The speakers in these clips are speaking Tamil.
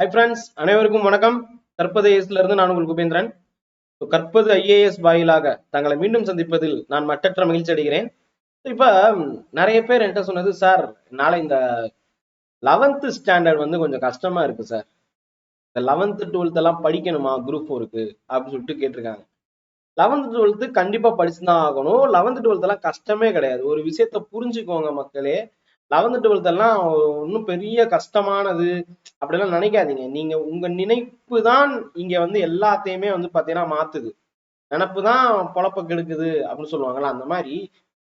ஹை ஃப்ரெண்ட்ஸ் அனைவருக்கும் வணக்கம். கற்பது ஐஏஎஸ்ல இருந்து நான் உங்கள் குபேந்திரன். கற்பது ஐஏஎஸ் வாயிலாக தங்களை மீண்டும் சந்திப்பதில் நான் மட்டற்ற மகிழ்ச்சி அடைகிறேன். இப்ப நிறைய பேர் என்கிட்ட சொன்னது சார் நாளை இந்த லெவன்த்து ஸ்டாண்டர்ட் வந்து கொஞ்சம் கஷ்டமா இருக்கு சார். இந்த லெவன்த்து டுவெல்த் எல்லாம் படிக்கணுமா? குரூப் ஃபோருக்கு அப்படின்னு சொல்லிட்டு கேட்டிருக்காங்க. லெவன்த்து டுவெல்த்து கண்டிப்பா படிச்சுதான் ஆகணும். லெவன்த்து டுவெல்த் எல்லாம் கஷ்டமே கிடையாது. ஒரு விஷயத்த புரிஞ்சுக்கோங்க மக்களே. லெவன்த் டுவெல்த் எல்லாம் ஒன்றும் பெரிய கஷ்டமானது அப்படிலாம் நினைக்காதீங்க. நீங்க உங்க நினைப்பு தான் இங்க வந்து எல்லாத்தையுமே வந்து பாத்தீங்கன்னா மாத்துது. நினப்பு தான் பொழப்ப கெடுக்குது அப்படின்னு சொல்லுவாங்கல்ல அந்த மாதிரி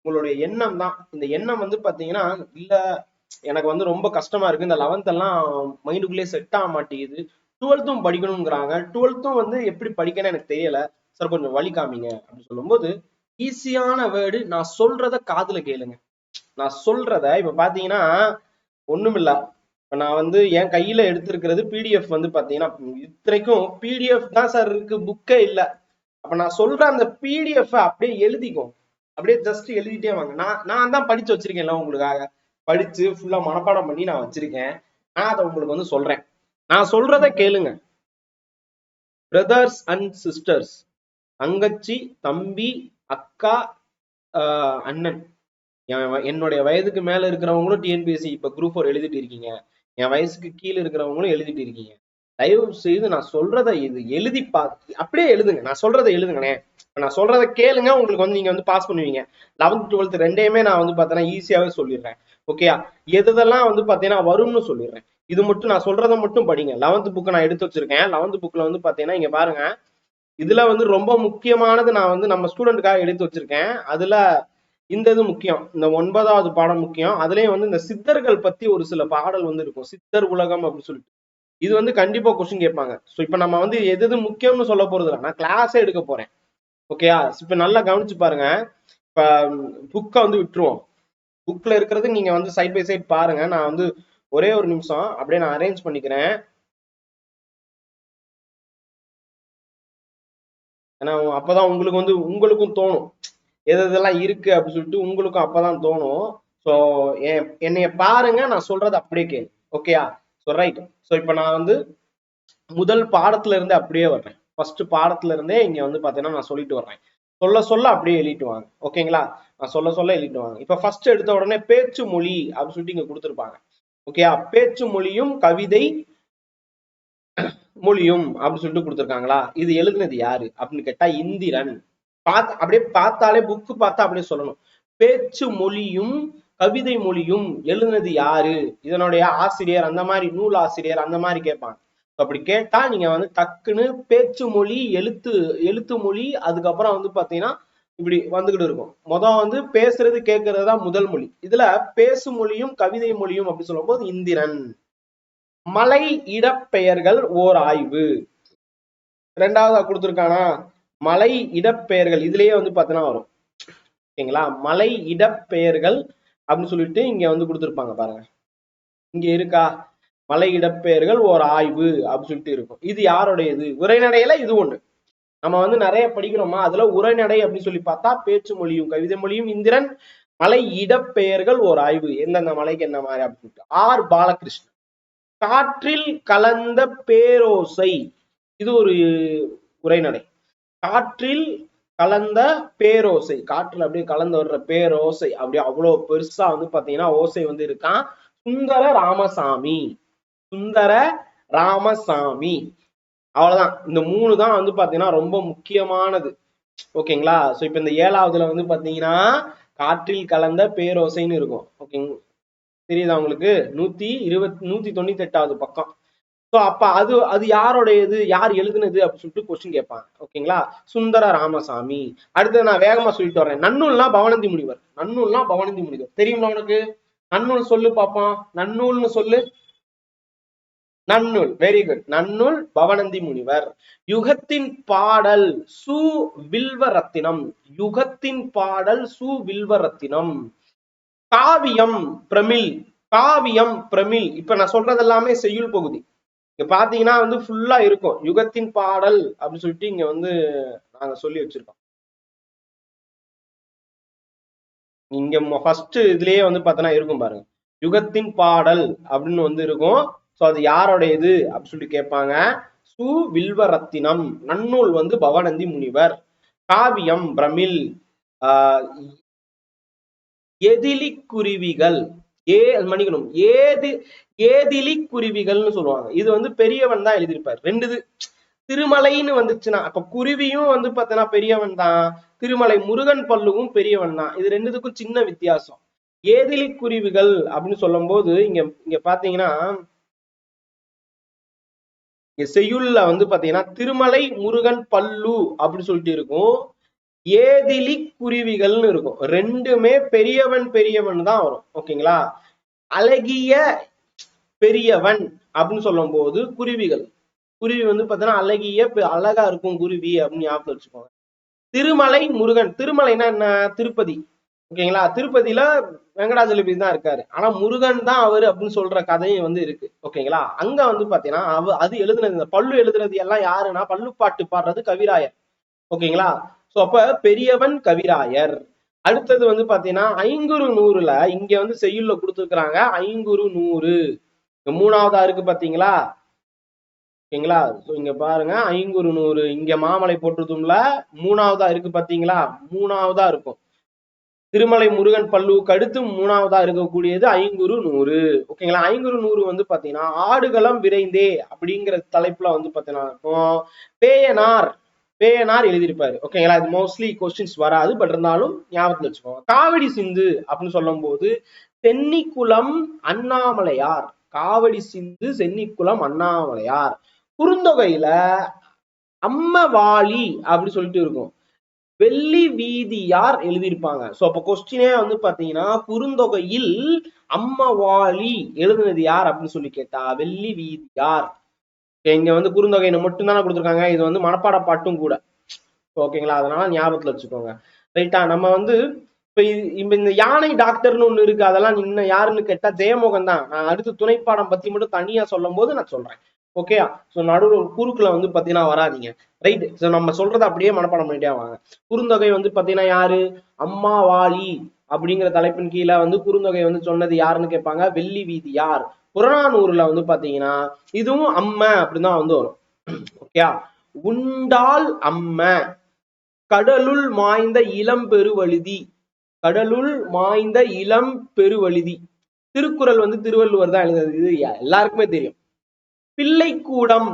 உங்களுடைய எண்ணம் தான். இந்த எண்ணம் வந்து பாத்தீங்கன்னா இல்ல எனக்கு வந்து ரொம்ப கஷ்டமா இருக்கு. இந்த லெவன்த் எல்லாம் மைண்டுக்குள்ளேயே செட் ஆக மாட்டேங்குது. டுவெல்த்தும் படிக்கணுங்கிறாங்க டுவெல்த்தும் வந்து எப்படி படிக்கணும்னு எனக்கு தெரியல. சார் கொஞ்சம் வழி காமிங்க அப்படின்னு சொல்லும்போது ஈஸியான வேர்டு நான் சொல்றத காதுல கேளுங்க. நான் சொல்றத இப்ப பாத்தீங்கன்னா ஒண்ணுமில்ல. இப்ப நான் வந்து என் கையில எடுத்திருக்கிறது பிடிஎஃப் வந்து பாத்தீங்கன்னா இத்தனைக்கும் பிடிஎஃப் தான் சார் இருக்கு புக்கே இல்ல. அப்ப நான் சொல்ற அந்த பிடிஎஃப் அப்படியே எழுதிக்கும் அப்படியே ஜஸ்ட் எழுதிட்டே வாங்க. நான் நான் தான் படிச்சு வச்சிருக்கேன்ல உங்களுக்காக. படிச்சு ஃபுல்லா மனப்பாடம் பண்ணி நான் வச்சிருக்கேன். நான் அதை உங்களுக்கு வந்து சொல்றேன். நான் சொல்றத கேளுங்க. பிரதர்ஸ் அண்ட் சிஸ்டர்ஸ் தங்கச்சி தம்பி அக்கா ஆஹ் அண்ணன். என்னுடைய வயதுக்கு மேல இருக்கிறவங்களும் டிஎன்பிஎஸ்சி இப்ப குரூப் ஃபோர் எழுதிட்டு இருக்கீங்க. என் வயசுக்கு கீழே இருக்கிறவங்களும் எழுதிட்டு இருக்கீங்க. தயவு செய்து நான் சொல்றத இது எழுதி பார்த்து அப்படியே எழுதுங்க. நான் சொல்றதை எழுதுங்கண்ணே இப்ப நான் சொல்றத கேளுங்க உங்களுக்கு வந்து நீங்க வந்து பாஸ் பண்ணுவீங்க. லெவன்த் டுவெல்த் ரெண்டையுமே நான் வந்து பார்த்தேன்னா ஈஸியாவே சொல்லிடுறேன். ஓகேயா எதெல்லாம் வந்து பார்த்தீங்கன்னா வரும்னு சொல்லிடுறேன். இது மட்டும் நான் சொல்றத மட்டும் படிங்க. லெவன்த் புக்கை நான் எடுத்து வச்சிருக்கேன். லெவன்த் புக்ல வந்து பார்த்தீங்கன்னா இங்க பாருங்க. இதுல வந்து ரொம்ப முக்கியமானது நான் வந்து நம்ம ஸ்டூடெண்ட்டுக்காக எடுத்து வச்சிருக்கேன். அதுல இந்த இது முக்கியம். இந்த ஒன்பதாவது பாடம் முக்கியம். அதுலேயும் வந்து இந்த சித்தர்கள் பத்தி ஒரு சில பாடல் வந்து இருக்கும். சித்தர் உலகம் அப்படின்னு சொல்லிட்டு. இது வந்து கண்டிப்பா கொஸ்டின் கேட்பாங்க. ஸோ இப்போ நம்ம வந்து எது எது முக்கியம்னு சொல்ல போறது நான் கிளாஸே எடுக்க போறேன். ஓகேயா இப்போ நல்லா கவனிச்சு பாருங்க. இப்போ புக்கை வந்து விட்டுருவோம். புக்ல இருக்கிறது நீங்க வந்து சைட் பை சைட் பாருங்க. நான் வந்து ஒரே ஒரு நிமிஷம். அப்படியே நான் அரேஞ்ச் பண்ணிக்கிறேன். ஏன்னா அப்பதான் உங்களுக்கு வந்து உங்களுக்கும் தோணும். எது எதெல்லாம் இருக்கு அப்படின்னு சொல்லிட்டு உங்களுக்கும் அப்பதான் தோணும். ஸோ என்னைய பாருங்க நான் சொல்றது அப்படியே கேளு. ஓகேயா ஸோ ரைட் ஸோ இப்போ நான் வந்து முதல் பாடத்துல இருந்து அப்படியே வர்றேன். ஃபர்ஸ்ட் பாடத்துல இருந்தே இங்க வந்து பாத்தீங்கன்னா நான் சொல்லிட்டு வர்றேன். சொல்ல சொல்ல அப்படியே எழுதிட்டு வாங்க. ஓகேங்களா நான் சொல்ல சொல்ல எழுதிட்டு வாங்க. ஃபர்ஸ்ட் எடுத்த உடனே பேச்சு மொழி அப்படின்னு சொல்லிட்டு இங்க கொடுத்துருப்பாங்க. ஓகேயா பேச்சு மொழியும் கவிதை மொழியும் அப்படின்னு சொல்லிட்டு கொடுத்துருக்காங்களா? இது எழுதுனது யாரு? அப்படின்னு கேட்டா இந்திரன். பார்த்து அப்படியே பார்த்தாலே புக்கு பார்த்தா அப்படியே சொல்லணும். பேச்சு மொழியும் கவிதை மொழியும் எழுதுனது யாரு? இதனுடைய ஆசிரியர் அந்த மாதிரி நூல் ஆசிரியர் அந்த மாதிரி கேட்பாங்க. அப்படி கேட்டா நீங்க வந்து டக்குன்னு பேச்சு மொழி எழுத்து எழுத்து மொழி அதுக்கப்புறம் வந்து பாத்தீங்கன்னா இப்படி வந்துகிட்டு இருக்கும். மொதல் வந்து பேசுறது கேட்கறது தான் முதல் மொழி. இதுல பேசு மொழியும் கவிதை மொழியும் அப்படி சொல்லும்போது இந்திரன். மலை இடப்பெயர்கள் ஓர் ஆய்வு. ரெண்டாவதா கொடுத்துருக்கானா? மலை இடப்பெயர்கள் இதுலயே வந்து பாத்தீங்கன்னா வரும். ஓகேங்களா? மலை இடப்பெயர்கள் அப்படின்னு சொல்லிட்டு இங்க வந்து கொடுத்துருப்பாங்க பாருங்க. இங்க இருக்கா? மலை இடப்பெயர்கள் ஒரு ஆய்வு அப்படின்னு சொல்லிட்டு இருக்கும். இது யாருடையது? உரைநடையில இது ஒண்ணு. நம்ம வந்து நிறைய படிக்கிறோமா? அதுல உரைநடை அப்படின்னு சொல்லி பார்த்தா பேச்சு மொழியும் கவிதை மொழியும் இந்திரன் மலை இடப்பெயர்கள் ஒரு ஆய்வு. எந்தெந்த மலைக்கு என்ன மாதிரி அப்படின்னு சொல்லிட்டு. ஆர். பாலகிருஷ்ணன். காற்றில் கலந்த பேரோசை. இது ஒரு உரைநடை. காற்றில் கலந்த பேரோசை. காற்றுல அப்படியே கலந்து வர்ற பேரோசை. அப்படியே அவ்வளவு பெருசா வந்து பாத்தீங்கன்னா ஓசை வந்து இருக்கான் சுந்தர ராமசாமி. சுந்தர ராமசாமி. அவ்வளவுதான். இந்த மூணு தான் வந்து பாத்தீங்கன்னா ரொம்ப முக்கியமானது. ஓகேங்களா? சோ இப்ப இந்த ஏழாவதுல வந்து பாத்தீங்கன்னா காற்றில் கலந்த பேரோசைன்னு இருக்கும். ஓகேங்க. தெரியுதா உங்களுக்கு? நூத்தி இருபத் நூத்தி தொண்ணூத்தி எட்டாவது பக்கம். ஸோ அப்ப அது அது யாரோடையது? யார் எழுதுனது? அப்படின்னு சொல்லிட்டு கொஸ்டின் கேட்பாங்க. ஓகேங்களா சுந்தர ராமசாமி. அடுத்து நான் வேகமா சொல்லிட்டு வரேன் நன்னூல்னா பவனந்தி முனிவர். நன்னூல்னா பவனந்தி முனிவர். தெரியுமா உனக்கு? நன்னூல் சொல்லு பாப்போம். நன்னூல்னு சொல்லு. நன்னூல். வெரி குட் நன்னூல் பவனந்தி முனிவர். யுகத்தின் பாடல் சு வில்வரத்தினம் யுகத்தின் பாடல் சு வில்வரத்தினம் காவியம் பிரமிழ். காவியம் பிரமிழ். இப்ப நான் சொல்றது எல்லாமே செய்யுள் பகுதி. இங்க பாத்தீங்கன்னா வந்து ஃபுல்லா இருக்கும். யுகத்தின் பாடல் அப்படின்னு சொல்லிட்டு இங்க வந்து நாங்க சொல்லி வச்சிருக்கோம். இங்க ஃபர்ஸ்ட் இதுலயே வந்து பார்த்தோன்னா இருக்கும் பாருங்க. யுகத்தின் பாடல் அப்படின்னு வந்து இருக்கும். சோ அது யாருடையது அப்படின்னு சொல்லி கேட்பாங்க. சு வில்வரத்தினம் நன்னூல் வந்து பவனந்தி முனிவர். காவியம் பிரமிழ் ஆஹ் எதிலி குருவிகள் ஏ மன்னிக்கணும். ஏது ஏதிலி குருவிகள்னு சொல்லுவாங்க. இது வந்து பெரியவன் தான் எழுதியிருப்பார். ரெண்டு இது திருமலைன்னு வந்துச்சுன்னா அப்ப குருவியும் வந்து பார்த்தீங்கன்னா பெரியவன் தான். திருமலை முருகன் பல்லுவும் பெரியவன் தான். இது ரெண்டுத்துக்கும் சின்ன வித்தியாசம். ஏதிலி குருவிகள் அப்படின்னு சொல்லும் போது இங்க இங்க பாத்தீங்கன்னா செய்யுள்ள செய்யுள்ல வந்து பாத்தீங்கன்னா திருமலை முருகன் பல்லு அப்படின்னு சொல்லிட்டு இருக்கும். ஏதிலி குருவிகள்னு இருக்கும். ரெண்டுமே பெரியவன் பெரியவன் தான் வரும். ஓகேங்களா? அழகிய பெரியவன் அப்படின்னு சொல்லும் போது குருவிகள். குருவி வந்து பாத்தீங்கன்னா அழகிய அழகா இருக்கும் குருவி அப்படின்னு ஞாபகம் வச்சுக்கோங்க. திருமலை முருகன். திருமலைனா என்ன? திருப்பதி. ஓகேங்களா? திருப்பதியில வெங்கடாஜலபதி தான் இருக்காரு. ஆனா முருகன் தான் அவரு அப்படின்னு சொல்ற கதையும் வந்து இருக்கு. ஓகேங்களா? அங்க வந்து பாத்தீங்கன்னா அவ அது எழுதுனது இந்த பல்லு எழுதுனது எல்லாம் யாருன்னா பல்லு பாட்டு பாடுறது கவிராயர். ஓகேங்களா? சோ அப்ப பெரியவன் கவிராயர். அடுத்தது வந்து பாத்தீங்கன்னா ஐங்குறு நூறுல இங்க வந்து செய்யுள்ல கொடுத்துருக்குறாங்க ஐங்குறு நூறு. மூணாவதா இருக்கு பாத்தீங்களா? ஓகேங்களா? ஸோ இங்க பாருங்க ஐங்குறு நூறு. இங்க மாமலை போட்டுருதும்ல மூணாவதா இருக்கு பாத்தீங்களா? மூணாவதா இருக்கும். திருமலை முருகன் பல்லுவுக்கு அடுத்து மூணாவதா இருக்கக்கூடியது ஐங்குறு நூறு. ஓகேங்களா? ஐங்குறு நூறு வந்து பாத்தீங்கன்னா ஆடுகளம் விரைந்தே அப்படிங்கிற தலைப்புல வந்து பாத்தீங்கன்னா இருக்கும். பேயனார். பேயனார் எழுதியிருப்பாரு. ஓகேங்களா இது மோஸ்ட்லி கொஸ்டின்ஸ் வராது பட் இருந்தாலும் ஞாபகத்துல வச்சுக்கோங்க. காவடி சிந்து அப்படின்னு சொல்லும் போது சென்னிக்குளம் அண்ணாமலையார். காவடி சிந்து சென்னிக்குளம் அண்ணாமலையார். குறுந்தொகையில அம்மவாளி அப்படின்னு சொல்லிட்டு இருக்கும். வெள்ளி வீதியார் எழுதியிருப்பாங்க. சோ அப்போ கொஸ்டினே வந்து பாத்தீங்கன்னா குறுந்தொகையில் அம்மவாளி எழுதுனது யார் அப்படின்னு சொல்லி கேட்டா வெள்ளி வீதியார். இங்க வந்து குறுந்தொகையில மட்டும் தானே கொடுத்துருக்காங்க. இது வந்து மனப்பாட பாட்டும் கூட. ஓகேங்களா? அதனால ஞாபகத்துல வச்சுக்கோங்க. ரைட்டா நம்ம வந்து இப்ப இப்ப இந்த யானை டாக்டர்னு ஒண்ணு இருக்கு. அதெல்லாம் இன்னும் யாருன்னு கேட்டா ஜெயமோகன் தான். நான் அடுத்து துணைப்பாடம் பத்தி மட்டும் தனியா சொல்லும் போது நான் சொல்றேன். ஓகேயா சோ நடுவில் குறுக்குல வந்து பாத்தீங்கன்னா வராதீங்க. ரைட் சோ நம்ம சொல்றதை அப்படியே மனப்பாடம் பண்ணிட்டே வாங்க. குறுந்தொகை வந்து பாத்தீங்கன்னா யாரு? அம்மா வாலி அப்படிங்கிற தலைப்பின் கீழே வந்து குறுந்தொகை வந்து சொன்னது யாருன்னு கேட்பாங்க? வெள்ளி வீதி யார்? புறநானூறுல வந்து பாத்தீங்கன்னா இதுவும் அம்ம அப்படின்னு தான் வந்து வரும். ஓகே உண்டால் அம்ம. கடலுள் மாய்ந்த இளம் பெருவழுதி. கடலுள் மாய்ந்த இளம் பெருவழுதி. திருக்குறள் வந்து திருவள்ளுவர் தான் எழுதுறது. இது எல்லாருக்குமே தெரியும். பிள்ளைக்கூடம்.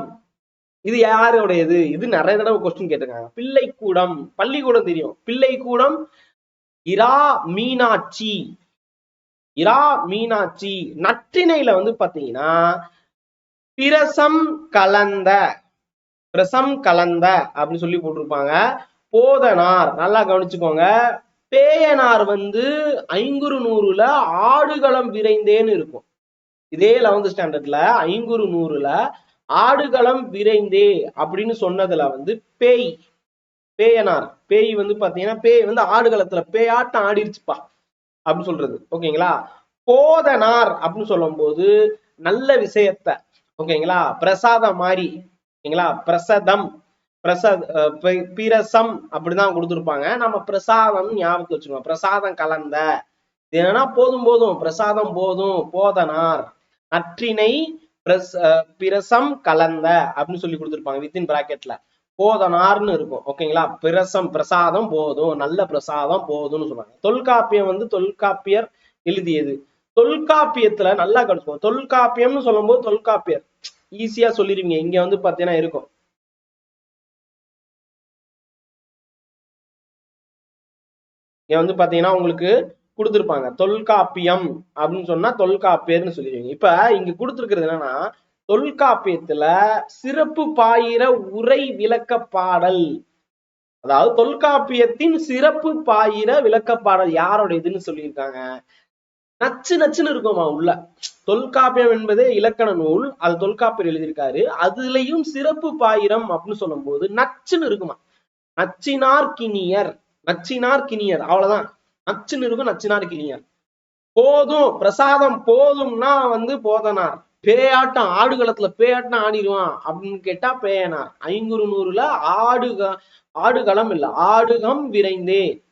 இது யாருடையது? இது நிறைய தடவை கொஸ்டின் கேட்டிருக்காங்க. பிள்ளைக்கூடம். பள்ளிக்கூடம் தெரியும். பிள்ளைக்கூடம் இரா மீனாட்சி. இரா மீனாட்சி நற்றிணையில வந்து பாத்தீங்கன்னா பிரசம் கலந்த பிரசம் கலந்த அப்படின்னு சொல்லி போட்டிருப்பாங்க. போதனார் நல்லா கவனிச்சுக்கோங்க. பேயனார் வந்து ஐங்குறு நூறுல ஆடுகளம் விரைந்தேன்னு இருக்கும். இதே லெவன்த் ஸ்டாண்டர்ட்ல ஐங்குறு நூறுல ஆடுகளம் விரைந்தே அப்படின்னு சொன்னதுல வந்து பேய் பேயனார். பேய் வந்து பாத்தீங்கன்னா பேய் வந்து ஆடுகளத்துல பேயாட்டம் ஆடிருச்சுப்பா. அப்படின்னு சொல்றது. ஓகேங்களா? போதனார் அப்படின்னு சொல்லும் போது நல்ல விஷயத்த. ஓகேங்களா? பிரசாதம் மாதிரி. ஓகேங்களா? பிரசதம். பிரசாத் பிரசம் அப்படிதான் கொடுத்துருப்பாங்க. நம்ம பிரசாதம் ஞாபகம் வச்சுக்கோங்க பிரசாதம் கலந்த. என்னன்னா போதும் போதும். பிரசாதம் போதும். போதனார். நற்றினை பிரஸ் அஹ் பிரசம் கலந்த அப்படின்னு சொல்லி கொடுத்துருப்பாங்க வித்தின் பிராக்கெட்ல போதனார்னு இருக்கும். ஓகேங்களா? பிரசம் பிரசாதம் போதும். நல்ல பிரசாதம் போதும்னு சொல்றாங்க தொல்காப்பியம் வந்து தொல்காப்பியர் எழுதியது. தொல்காப்பியத்துல நல்லா கடிச்சுக்கோ தொல்காப்பியம்னு சொல்லும்போது தொல்காப்பியர். ஈஸியா சொல்லிருவீங்க. இங்க வந்து பாத்தீங்கன்னா இருக்கும். இங்க வந்து பாத்தீங்கன்னா உங்களுக்கு கொடுத்துருப்பாங்க. தொல்காப்பியம் அப்படின்னு சொன்னா தொல்காப்பியர்னு சொல்லிடுவீங்க இப்ப இங்க கொடுத்துருக்கிறது என்னன்னா தொல்காப்பியத்துல சிறப்பு பாயிர உரை விளக்க பாடல் அதாவது தொல்காப்பியத்தின் சிறப்பு பாயிர விளக்க பாடல் யாரோட இதுன்னு சொல்லியிருக்காங்க. நச்சு நச்சுன்னு இருக்குமா உள்ள. தொல்காப்பியம் என்பதே இலக்கண நூல். அது தொல்காப்பியர் எழுதியிருக்காரு. அதுலயும் சிறப்பு பாயிரம் அப்படின்னு சொல்லும் போது நச்சுன்னு இருக்குமா நச்சினார் கிணியர் நச்சினார் கிணியர் அவ்வளவுதான். நச்சுன்னு இருக்கும் நச்சினார் கிணியர் போதும் பிரசாதம் போதும்னா வந்து போதனார். பேயாட்டம் ஆடுகளத்துல பேயாட்டம் ஆடிடுவான். அப்படின்னு கேட்டா பேயனார். ஐங்குறு நூறுல ஆடுக ஆடுகளம் இல்ல. ஆடுகம் விரைந்தேன்.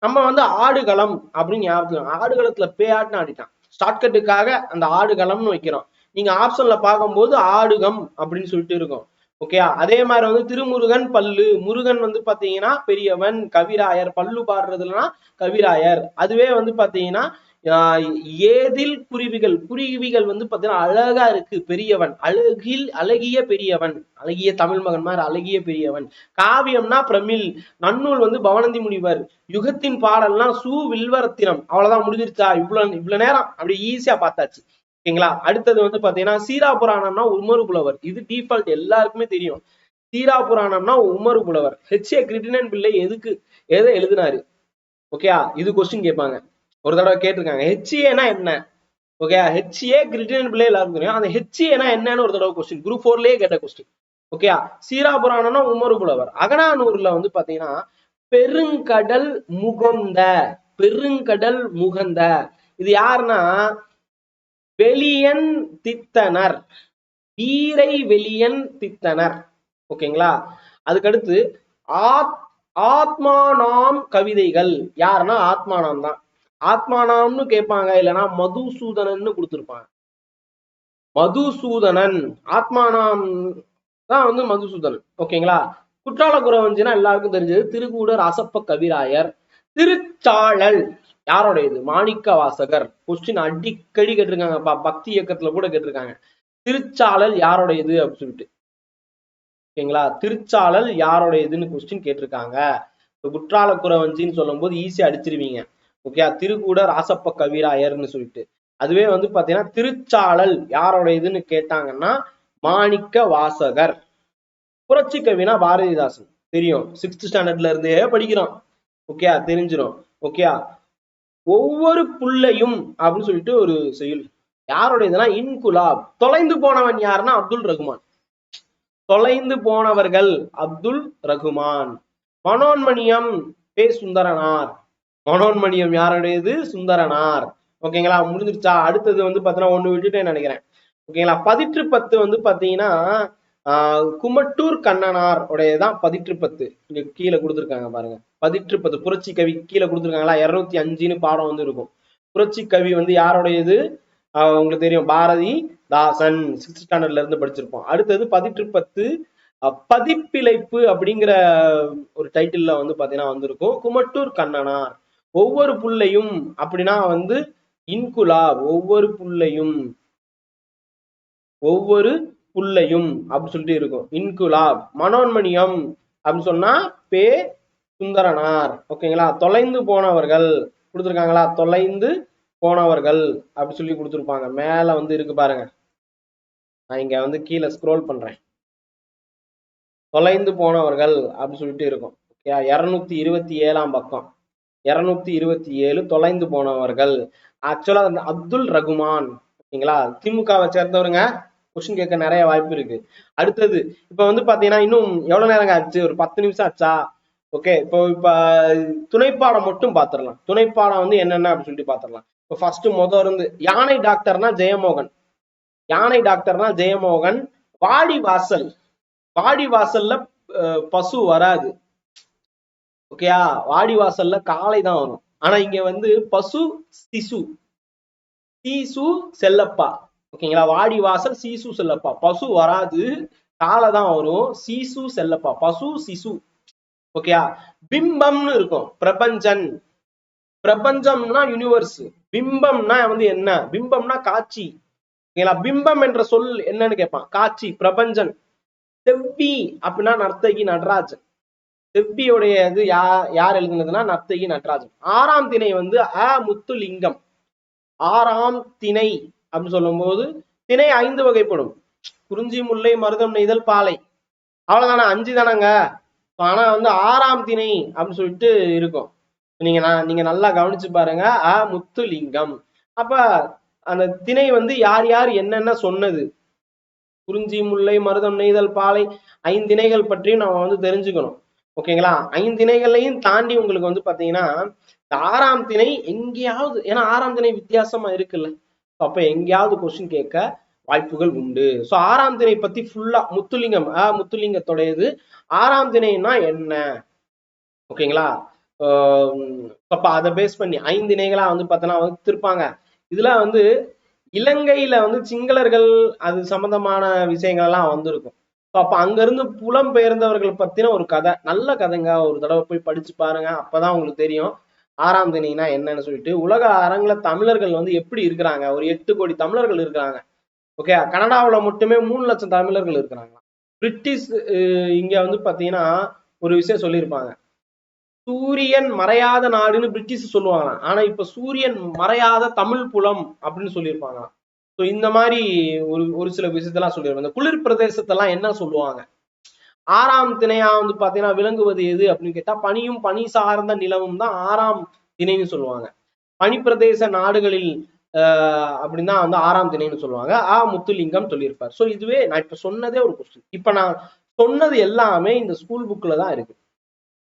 நம்ம வந்து ஆடுகளம் அப்படின்னு ஞாபகம் ஆடுகளத்துல பேயாட்டம் ஆடிட்டான். ஷார்ட்கட்டுக்காக அந்த ஆடுகளம்னு வைக்கிறோம். நீங்க ஆப்ஷன்ல பார்க்கும்போது ஆடுகம் அப்படின்னு சொல்லிட்டு இருக்கும். ஓகேயா அதே மாதிரி வந்து திருமுருகன் பல்லு. முருகன் வந்து பாத்தீங்கன்னா பெரியவன் கவிராயர். பல்லு பாடுறதுலனா கவிராயர். அதுவே வந்து பாத்தீங்கன்னா ஏதில் குருவிகள்? குருவிகள் வந்து பாத்தீங்கன்னா அழகா இருக்கு பெரியவன். அழகில் அழகிய பெரியவன். அழகிய தமிழ் மகன் மாதிரி அழகிய பெரியவன். காவியம்னா பிரமிழ். நன்னூல் வந்து பவனந்தி முனிவர். யுகத்தின் பாடல்னா சு வில்வரத்தினம். அவ்வளவுதான் முடிஞ்சிருச்சா? இவ்வளவு இவ்வளவு நேரம் அப்படி ஈஸியா பார்த்தாச்சு. ஓகேங்களா? அடுத்தது வந்து பாத்தீங்கன்னா சீரா புராணம்னா உமர் புலவர். இது டிஃபால்ட் எல்லாருக்குமே தெரியும். சீரா புராணம்னா உமரு புலவர். ஹெச் ஏ கிருட்டினன் பிள்ளை எதுக்கு எதை எழுதினாரு? ஓகேயா? இது கொஸ்டின் கேட்பாங்க. ஒரு தடவை கேட்டிருக்காங்க ஹெச்ஏனா என்ன? ஓகே ஹெச்ஏ கிருட்டிணன் பிள்ளை எல்லாருக்கும் தெரியும். அந்த ஹெச்ஏனா என்னன்னு ஒரு தடவை கொஸ்டின் குரூப் ஃபோர்லயே கேட்ட கொஸ்டின் ஓகேயா சீரா புராணம்னா உமரு புலவர். அகனானூர்ல வந்து பாத்தீங்கன்னா பெருங்கடல் முகந்த பெருங்கடல் முகந்த. இது யாருன்னா? வெளியன் தித்தனர். வீரை வெளியன் தித்தனர். ஓகேங்களா அதுக்கடுத்து ஆத் ஆத்மானாம் கவிதைகள். யாருன்னா? ஆத்மானாம் தான். ஆத்மானாம்னு கேட்பாங்க இல்லைன்னா மதுசூதனன்னு கொடுத்திருப்பாங்க. மதுசூதனன் ஆத்மானாம் தான் வந்து மதுசூதனன். ஓகேங்களா? குற்றால குறவஞ்சினா எல்லாருக்கும் தெரிஞ்சது திருக்கூடர் அசப்ப கவிராயர் திருச்சாளல் யாரோடையது? மாணிக்க வாசகர் கொஸ்டின் அடிக்கடி கேட்டிருக்காங்க பக்தி இயக்கத்துல கூட கேட்டிருக்காங்க. திருச்சாளல் யாரோடையது அப்படின்னு சொல்லிட்டு. ஓகேங்களா? திருச்சாளல் யாரோடையதுன்னு கொஸ்டின் கேட்டிருக்காங்க. குற்றால குறவஞ்சின்னு சொல்லும்போது ஈஸியா அடிச்சிருவீங்க. ஓகே? திருக்கூட ராசப்ப கவிராயர்னு சொல்லிட்டு. அதுவே வந்து பாத்தீங்கன்னா திருச்சாளல் யாரோடையதுன்னு கேட்டாங்கன்னா மாணிக்க வாசகர். புரட்சி கவினா பாரதிதாசன். தெரியும். சிக்ஸ்த் ஸ்டாண்டர்ட்ல இருந்தே படிக்கிறோம் ஓகே? தெரிஞ்சிரும். ஓகே? ஒவ்வொரு புள்ளையும் அப்படின்னு சொல்லிட்டு ஒரு செயல். யாரோடையதுன்னா இன்குலாப். தொலைந்து போனவன் யாருன்னா அப்துல் ரகுமான். தொலைந்து போனவர்கள் அப்துல் ரகுமான். மனோன்மணியம் பே சுந்தரனார். மனோன்மணியம் யாருடையது? சுந்தரனார். ஓகேங்களா? முடிஞ்சிருச்சா? அடுத்தது வந்து பாத்தீங்கன்னா ஒண்ணு விட்டுட்டேன் நினைக்கிறேன். ஓகேங்களா? பதிற்று பத்து வந்து பாத்தீங்கன்னா ஆஹ் குமட்டூர் கண்ணனார் உடையதான் பதிற்று பத்து இங்க கீழே கொடுத்துருக்காங்க பாருங்க. பதிற்று பத்து புரட்சி கவி கீழே கொடுத்துருக்காங்களா? இருநூத்தி அஞ்சுன்னு பாடம் வந்து இருக்கும். புரட்சி கவி வந்து யாருடையது? ஆஹ் உங்களுக்கு தெரியும். பாரதி தாசன். சிக்ஸ்த் ஸ்டாண்டர்ட்ல இருந்து படிச்சிருப்போம். அடுத்தது பதிற்று பத்து பதிப்பிழைப்பு அப்படிங்கிற ஒரு டைட்டில்ல வந்து பாத்தீங்கன்னா வந்திருக்கும். குமட்டூர் கண்ணனார். ஒவ்வொரு புள்ளையும் அப்படின்னா வந்து இன்குலா ஒவ்வொரு புள்ளையும் ஒவ்வொரு புள்ளையும் அப்படின்னு சொல்லிட்டு இருக்கும். இன்குலாப் மனோன்மணியம் அப்படின்னு சொன்னா பே சுந்தரனார். ஓகேங்களா? தொலைந்து போனவர்கள் கொடுத்துருக்காங்களா? தொலைந்து போனவர்கள் அப்படி சொல்லி கொடுத்துருப்பாங்க. மேல வந்து இருக்கு பாருங்க. நான் இங்க வந்து கீழே ஸ்க்ரோல் பண்றேன். தொலைந்து போனவர்கள் அப்படின்னு சொல்லிட்டு இருக்கும். ஓகே இருநூத்தி இருபத்தி ஏழாம் பக்கம். இருநூத்தி இருபத்தி ஏழு தொலைந்து போனவர்கள். ஆக்சுவலா அந்த அப்துல் ரகுமான் ஓகேங்களா? திமுகவை சேர்ந்தவருங்க. கொஸ்டின் கேட்க நிறைய வாய்ப்பு இருக்கு. அடுத்தது இப்ப வந்து பாத்தீங்கன்னா இன்னும் எவ்வளவு நேரம் ஆச்சு? ஒரு பத்து நிமிஷம் ஆச்சா? ஓகே இப்போ இப்ப துணைப்பாடம் மட்டும் பாத்திரலாம். துணைப்பாடம் வந்து என்னென்ன அப்படின்னு சொல்லிட்டு பாத்திரலாம். இப்போ ஃபர்ஸ்ட் முதல் இருந்து யானை டாக்டர்னா ஜெயமோகன். யானை டாக்டர்னா ஜெயமோகன். வாடி வாசல் வாடி வாசல்ல பசு வராது. ஓகேயா வாடி வாசல்ல காளை தான் வரும். ஆனா இங்க வந்து பசு சிசு. சீசு செல்லப்பா. ஓகேங்களா வாடி வாசல் சீசு செல்லப்பா. பசு வராது காலை தான் வரும். சீசு செல்லப்பா. பசு சிசு. ஓகேயா பிம்பம்னு இருக்கும். பிரபஞ்சன். பிரபஞ்சம்னா யூனிவர்ஸ் பிம்பம்னா வந்து என்ன? பிம்பம்னா காட்சி. ஓகேங்களா பிம்பம் என்ற சொல் என்னன்னு கேட்பான். காட்சி பிரபஞ்சன். செவ்வி அப்படின்னா நர்த்தகி நடராஜன். செவ்வியுடைய இது யா யார் எழுதுனதுன்னா நர்த்தகி நடராஜன். ஆறாம் திணை வந்து அ முத்துலிங்கம். ஆறாம் திணை அப்படின்னு சொல்லும்போது திணை ஐந்து வகைப்படும். குறிஞ்சி முல்லை மருதம் நெய்தல் பாலை. அவ்வளவுதானே? அஞ்சு தானங்க. ஆனா வந்து ஆறாம் திணை அப்படின்னு சொல்லிட்டு இருக்கும். நீங்க நான் நீங்க நல்லா கவனிச்சு பாருங்க. அ முத்துலிங்கம். அப்ப அந்த திணை வந்து யார் யார் என்னென்ன சொன்னது? குறிஞ்சி முல்லை மருதம் நெய்தல் பாலை. ஐந்திணைகள் பற்றியும் நம்ம வந்து தெரிஞ்சுக்கணும். ஓகேங்களா? ஐந்து திணைகளையும் தாண்டி உங்களுக்கு வந்து பாத்தீங்கன்னா ஆறாம் திணை எங்கேயாவது ஏன்னா ஆறாம் திணை வித்தியாசமா இருக்குல்ல. அப்ப எங்கேயாவது கொஸ்டின் கேட்க வாய்ப்புகள் உண்டு. சோ ஆறாம் திணை பத்தி ஃபுல்லா முத்துலிங்கம் ஆ முத்துலிங்கத்துடையது. ஆறாம் திணைன்னா என்ன? ஓகேங்களா? அப்ப அதை பேஸ் பண்ணி ஐந்து இணைகளா வந்து பார்த்தோன்னா வகுத்திருப்பாங்க. இதுல வந்து இலங்கையில வந்து சிங்களர்கள் அது சம்பந்தமான விஷயங்கள் எல்லாம் வந்திருக்கும். அப்ப அங்க இருந்து புலம் பெயர்ந்தவர்கள் பத்தின ஒரு கதை நல்ல கதைங்க. ஒரு தடவை போய் படிச்சு பாருங்க. அப்பதான் உங்களுக்கு தெரியும். ஆறாம் திணைனா என்னன்னு சொல்லிட்டு உலக அரங்குல தமிழர்கள் வந்து எப்படி இருக்கிறாங்க? ஒரு எட்டு கோடி தமிழர்கள் இருக்கிறாங்க. ஓகே கனடாவுல மட்டுமே மூணு லட்சம் தமிழர்கள் இருக்கிறாங்க. பிரிட்டிஷ் அஹ் இங்க வந்து பாத்தீங்கன்னா ஒரு விஷயம் சொல்லியிருப்பாங்க. சூரியன் மறையாத நாடுன்னு பிரிட்டிஷ் சொல்லுவாங்களாம். ஆனா இப்ப சூரியன் மறையாத தமிழ் புலம் அப்படின்னு சொல்லியிருப்பாங்களாம். ஸோ இந்த மாதிரி ஒரு ஒரு சில விஷயத்தெல்லாம் சொல்லியிருப்பாங்க இந்த குளிர் பிரதேசத்தெல்லாம் என்ன சொல்லுவாங்க? ஆறாம் திணையா வந்து பாத்தீங்கன்னா விளங்குவது எது அப்படின்னு கேட்டா பனியும் பனி சார்ந்த நிலமும் தான் ஆறாம் திணைன்னு சொல்லுவாங்க. பனிப்பிரதேச நாடுகளில் ஆஹ் அப்படின்னா வந்து ஆறாம் திணைன்னு சொல்லுவாங்க. ஆ முத்துலிங்கம் சொல்லியிருப்பார். ஸோ இதுவே நான் இப்ப சொன்னதே ஒரு கொஸ்டின் இப்ப நான் சொன்னது எல்லாமே இந்த ஸ்கூல் புக்ல தான் இருக்கு.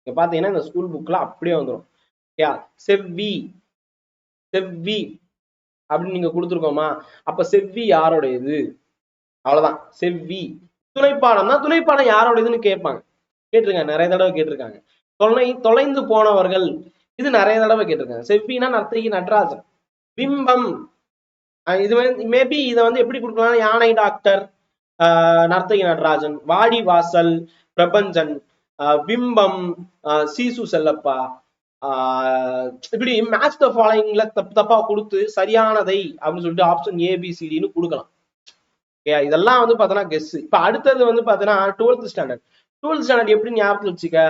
இங்க பாத்தீங்கன்னா இந்த ஸ்கூல் புக்ல அப்படியே வந்துடும் செவ்வி. செவ்வி. அப்படின்னு நீங்க கொடுத்துருக்கோமா? அப்ப செவ்வி யாரோடையது? அவ்வளவுதான். செவ்வி. துணைப்பாடம்னா துணைப்பாடம் யாரோடையதுன்னு கேட்பாங்க. கேட்டிருக்காங்க நிறைய தடவை கேட்டிருக்காங்க. தொலை தொலைந்து போனவர்கள். இது நிறைய தடவை கேட்டிருக்காங்க. செவ்வினா நர்த்தகி நடராஜன். பிம்பம். இது வந்து மேபி இதை வந்து எப்படி கொடுக்கலாம் யானை டாக்டர் ஆஹ் நர்த்தகி நடராஜன். வாடி வாசல் பிரபஞ்சன். பிம்பம். சீசு செல்லப்பா. இப்படி மேட்ச் த ஃபாலோயிங்ல தப்பு தப்பா கொடுத்து சரியானதை அப்படின்னு சொல்லிட்டு ஆப்ஷன் ஏபிசிடின்னு கொடுக்கலாம். ஓகே இதெல்லாம் வந்து பார்த்தோன்னா கெஸ் இப்போ அடுத்தது வந்து பாத்தீங்கன்னா டுவெல்த் ஸ்டாண்டர்ட் டுவெல்த் ஸ்டாண்டர்ட் எப்படி ஞாபகத்தில் வச்சுக்க?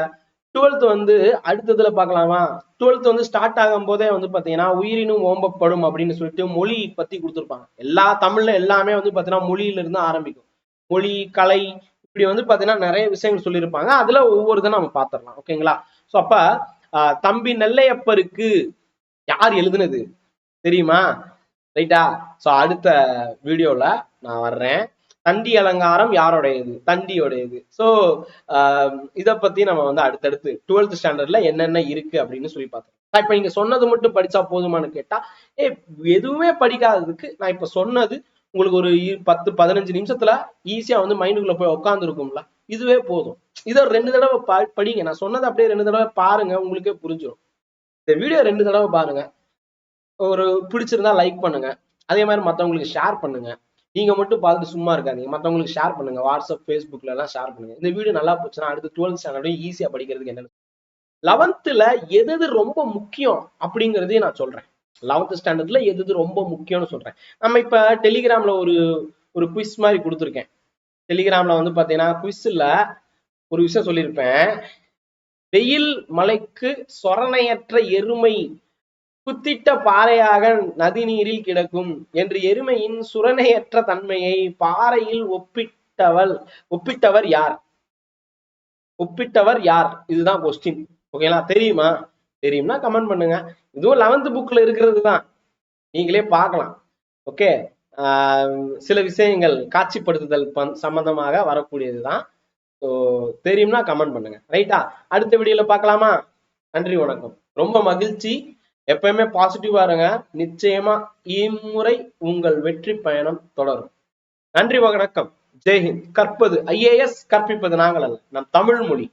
டுவெல்த் வந்து அடுத்ததுல பார்க்கலாமா? டுவெல்த் வந்து ஸ்டார்ட் ஆகும் போதே வந்து பார்த்தீங்கன்னா உயிரினும் ஓம்பப்படும் அப்படின்னு சொல்லிட்டு மொழி பத்தி கொடுத்துருப்பாங்க. எல்லா தமிழ்ல எல்லாமே வந்து பார்த்தீங்கன்னா மொழியில இருந்து ஆரம்பிக்கும். மொழி கலை இப்படி வந்து பார்த்தீங்கன்னா நிறைய விஷயங்கள் சொல்லியிருப்பாங்க. அதுல ஒவ்வொரு இதை நம்ம பார்த்துடலாம். ஓகேங்களா ஸோ அப்ப தம்பி நெல்லையப்பருக்கு யார் எழுதுனது? தெரியுமா? ரைட்டா? ஸோ அடுத்த வீடியோல நான் வர்றேன். தண்டி அலங்காரம் யாரோடையது? தண்டியோடையது. ஸோ இதை பத்தி நம்ம வந்து அடுத்தடுத்து டுவெல்த் ஸ்டாண்டர்ட்ல என்னென்ன இருக்கு அப்படின்னு சொல்லி பார்த்தோம் நான் இப்ப நீங்க சொன்னது மட்டும் படிச்சா போதுமான்னு கேட்டா ஏ எதுவுமே படிக்காததுக்கு நான் இப்ப சொன்னது உங்களுக்கு ஒரு பத்து பதினஞ்சு நிமிஷத்துல ஈஸியா வந்து மைண்டுக்குள்ள போய் உட்காந்துருக்கும்ல இதுவே போதும். இதை ரெண்டு தடவை பா- படிங்க. நான் சொன்னதை அப்படியே ரெண்டு தடவை பாருங்க உங்களுக்கே புரிஞ்சிடும் இந்த வீடியோ ரெண்டு தடவை பாருங்க. ஒரு பிடிச்சிருந்தா லைக் பண்ணுங்க. அதே மாதிரி மற்றவங்களுக்கு ஷேர் பண்ணுங்க. நீங்க மட்டும் பார்த்துட்டு சும்மா இருக்காதீங்க. மற்றவங்களுக்கு ஷேர் பண்ணுங்க. வாட்ஸ்அப் ஃபேஸ்புக்ல எல்லாம் ஷேர் பண்ணுங்க. இந்த வீடியோ நல்லா போச்சுன்னா அடுத்து டுவெல்த் ஸ்டாண்டர்டும் ஈஸியா படிக்கிறதுக்கு என்னென்ன லெவன்த்துல எது எது ரொம்ப முக்கியம் அப்படிங்கறதையும் நான் சொல்றேன். லெவன்த் ஸ்டாண்டர்ட்ல எது எது ரொம்ப முக்கியம்னு சொல்றேன். நம்ம இப்ப டெலிகிராம்ல ஒரு ஒரு குவிஸ் மாதிரி கொடுத்துருக்கேன். டெலிகிராம்ல வந்து பாத்தீங்கன்னா குவிஸ்ல ஒரு விஷயம் சொல்லியிருப்பேன். வெயில் மலைக்கு சொரணையற்ற எருமை குத்திட்ட பாறையாக நதிநீரில் கிடக்கும் என்று எருமையின் சுரணையற்ற தன்மையை பாறையில் ஒப்பிட்டவள் ஒப்பிட்டவர் யார்? ஒப்பிட்டவர் யார்? இதுதான் கொஸ்டின் ஓகேங்களா தெரியுமா? தெரியும்னா கமெண்ட் பண்ணுங்க. இதுவும் லெவன்த் புக்ல இருக்கிறது தான் நீங்களே பார்க்கலாம். ஓகே சில விஷயங்கள் காட்சிப்படுத்துதல் பண்- வரக்கூடியது தான் ஸோ தெரியும்னா கமெண்ட் பண்ணுங்க. ரைட்டா அடுத்த வீடியோல பார்க்கலாமா? நன்றி வணக்கம். ரொம்ப மகிழ்ச்சி. எப்பயுமே பாசிட்டிவா இருங்க. நிச்சயமா இம்முறை உங்கள் வெற்றி பயணம் தொடரும். நன்றி வணக்கம். ஜெய்ஹிந்த் கற்பது ஐஏஎஸ் கற்பிப்பது நாங்கள் அல்ல. நம் தமிழ் மொழி.